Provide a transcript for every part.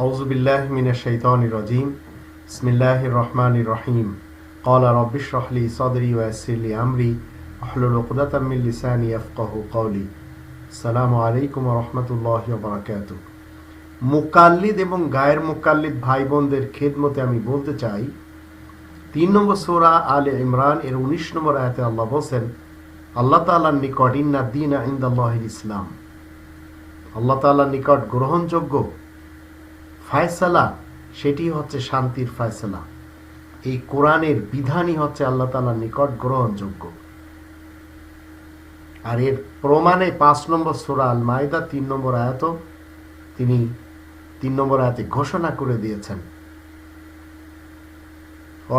আউজুবিল্লাহ মিনা শৈতান রাজিম। ইসমিল্লাহ রহমান রহিম। কলা রব্বিশ রহলি সদরি ওয়াসিলি আমরি। আহলুল উকদাতামিল লিসানি আফকাহু কৌলি সালামু আলাইকুম রহমতুল্লাহ বারাকাত মুকাল্লিদ এবং গায়ের মুকাল্লিদ ভাই বোনদের খেদমতে আমি বলতে চাই, তিন নম্বর সোরা আলে ইমরান এর উনিশ নম্বর আয়াতে আল্লাহ বলছেন, আল্লাহ তালার নিকট ইন্না দিন আইন্দাল্লাহ ইসলাম। আল্লাহ তালার নিকট গ্রহণযোগ্য ফায়সালা, সেটি হচ্ছে শান্তির ফায়সালা। এই কোরআনের বিধানই হচ্ছে আল্লাহ তাআলার নিকট গ্রহণযোগ্য। আর এর প্রমাণে পাঁচ নম্বর সোরা আল মায়দা তিন নম্বর আয়াত তিনি তিন নম্বর আয়াতে ঘোষণা করে দিয়েছেন।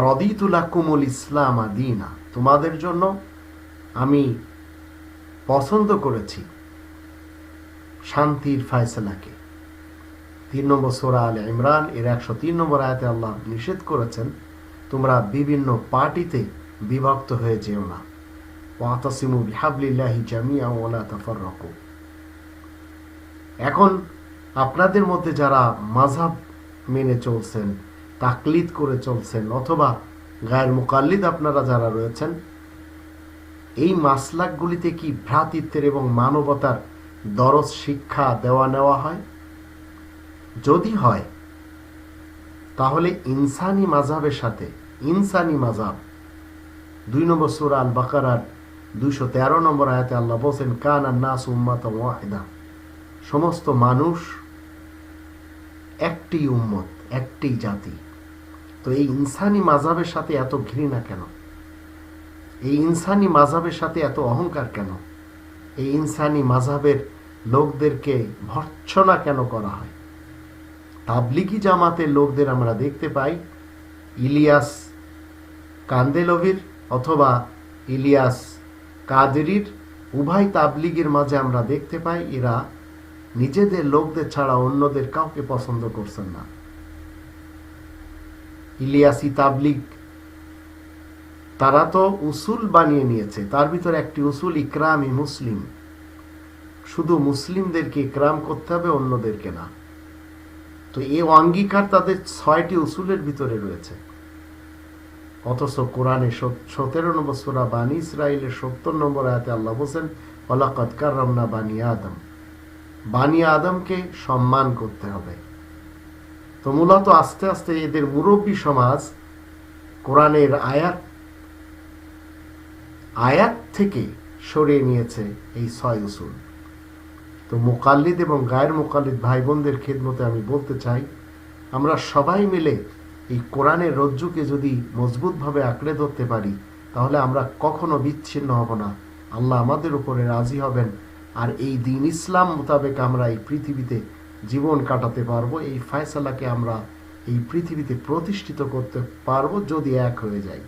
রদিতুল্লাহ কুমুল ইসলাম আদিনা তোমাদের জন্য আমি পছন্দ করেছি শান্তির ফায়সালাকে। তিন নম্বর সোরা আল ইমরান, এর একশো তিন নম্বর আয়াতে আল্লাহ নিষেধ করেছেন, তোমরা বিভিন্ন পার্টিতে বিভক্ত হয়ে যেও না। ওয়াতাসিমু বিহাবলিল্লাহি জামিয়া ওয়ালা তাফাররাকু। এখন আপনাদের মধ্যে যারা মাঝাব মেনে চলছেন, তাকলিদ করে চলছেন, অথবা গায়ের মুকাল্লিদ আপনারা যারা রয়েছেন, এই মাসলাকগুলিতে কি ভ্রাতৃত্বের এবং মানবতার দরজ শিক্ষা দেওয়া নেওয়া হয়? যদি হয়, তাহলে ইনসানি মাঝাবের সাথে, ইনসানি মাঝাব দুই নম্বর সুরা আল বাকারার দুইশো তেরো নম্বর আয়াতে আল্লাহ বলছেন, কান আর নাস উম্মাত সমস্ত মানুষ একটি উম্মত, একটি জাতি। তো এই ইনসানি মাঝাবের সাথে এত ঘৃণা কেন? এই ইনসানি মাঝাবের সাথে এত অহংকার কেন? এই ইনসানি মাঝাবের লোকদেরকে ভর্ৎসনা কেন করা হয়? তাবলিগি জামাতের লোকদের আমরা দেখতে পাই। ইলিয়াস কান্দেলভির অথবা ইলিয়াস কাদেরির উভয় তাবলিগের মাঝে আমরা দেখতে পাই, এরা নিজেদের লোকদের ছাড়া অন্যদের কাউকে পছন্দ করছেন না। ইলিয়াসি তাবলিগ, তারা তো উসুল বানিয়ে নিয়েছে, তার ভিতরে একটি উসুল ইকরামি মুসলিম। শুধু মুসলিমদেরকে ইকরাম করতে হবে, অন্যদেরকে না। তো এই অঙ্গীকার তাদের ছয়টি উসুলের ভিতরে রয়েছে। অথচ কোরআনে সতেরো নম্বর সোরা বানী ইসরায়েলের সত্তর নম্বর আয়াতে আল্লাহ বলছেন অলাকত কার্রামনা বানি আদম। বানি আদমকে সম্মান করতে হবে। তো মূলত আস্তে আস্তে এদের মুরব্বী সমাজ কোরআনের আয়াত আয়াত থেকে সরিয়ে নিয়েছে এই ছয় উসুল। তো মোকাল্লিদ এবং গায়ের মোকাল্লিদ ভাই বোনদের খেদমতে আমি বলতে চাই, আমরা সবাই মিলে এই কোরআনের রজ্জুকে যদি মজবুতভাবে আঁকড়ে ধরতে পারি, তাহলে আমরা কখনো বিচ্ছিন্ন হব না। আল্লাহ আমাদের উপরে রাজি হবেন। আর এই দিন ইসলাম মোতাবেক আমরা এই পৃথিবীতে জীবন কাটাতে পারব, এই ফায়সালাকে আমরা এই পৃথিবীতে প্রতিষ্ঠিত করতে পারব যদি এক হয়ে যায়।